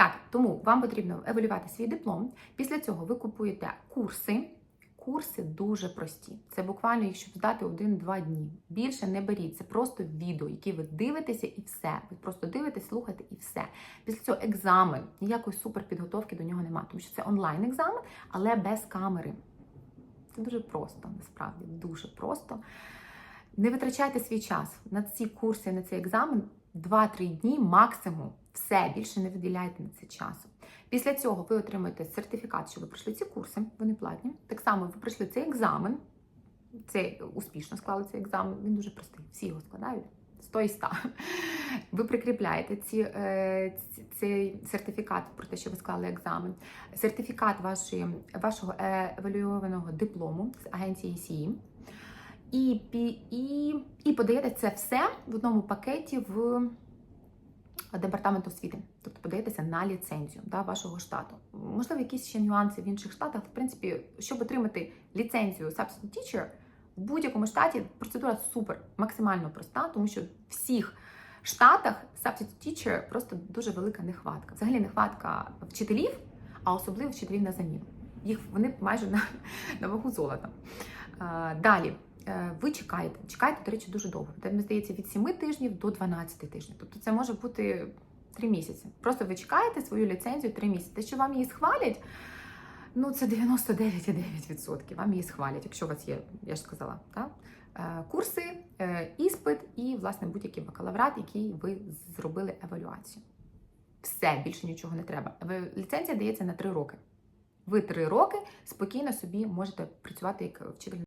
Так, тому вам потрібно евалювати свій диплом. Після цього ви купуєте курси. Курси дуже прості. Це буквально їх, щоб здати один-два дні. Більше не беріть. Це просто відео, які ви дивитеся, і все. Ви просто дивитесь, слухаєте і все. Після цього екзамен. Ніякої суперпідготовки до нього немає, тому що це онлайн екзамен, але без камери. Це дуже просто, насправді, дуже просто. Не витрачайте свій час на ці курси, на цей екзамен 2-3 дні максимум. Все, більше не виділяйте на це часу. Після цього ви отримаєте сертифікат, що ви пройшли ці курси, вони платні. Так само ви пройшли цей екзамен, це успішно склали цей екзамен, він дуже простий, всі його складають. 100 і 100. Ви прикріпляєте ці, е, цей сертифікат про те, що ви склали екзамен, сертифікат вашої, вашого е, евалюованого диплому з агенції СІІ. І, і, і подаєте це все в одному пакеті в департамент освіти. Тобто подаєтеся на ліцензію да, вашого штату. Можливо, якісь ще нюанси в інших штатах. В принципі, щоб отримати ліцензію Substitute Teacher, в будь-якому штаті процедура супер, максимально проста, тому що в всіх штатах Substitute Teacher просто дуже велика нехватка. Взагалі нехватка вчителів, а особливо вчителів на заміну. Їх вони майже на, на вагу золота. Далі. Е, Ви чекаєте, чекаєте, до речі, дуже довго. Це, мені здається, від 7 тижнів до 12 тижнів. Тобто це може бути 3 місяці. Просто ви чекаєте свою ліцензію 3 місяці. Те, що вам її схвалять, ну це 99,9%. Вам її схвалять, якщо у вас є, я ж сказала, так? Е, курси, е, іспит і, власне, будь-який бакалаврат, який ви зробили евалюацію. Все, більше нічого не треба. Ліцензія дається на 3 роки. Ви 3 роки спокійно собі можете працювати як вчитель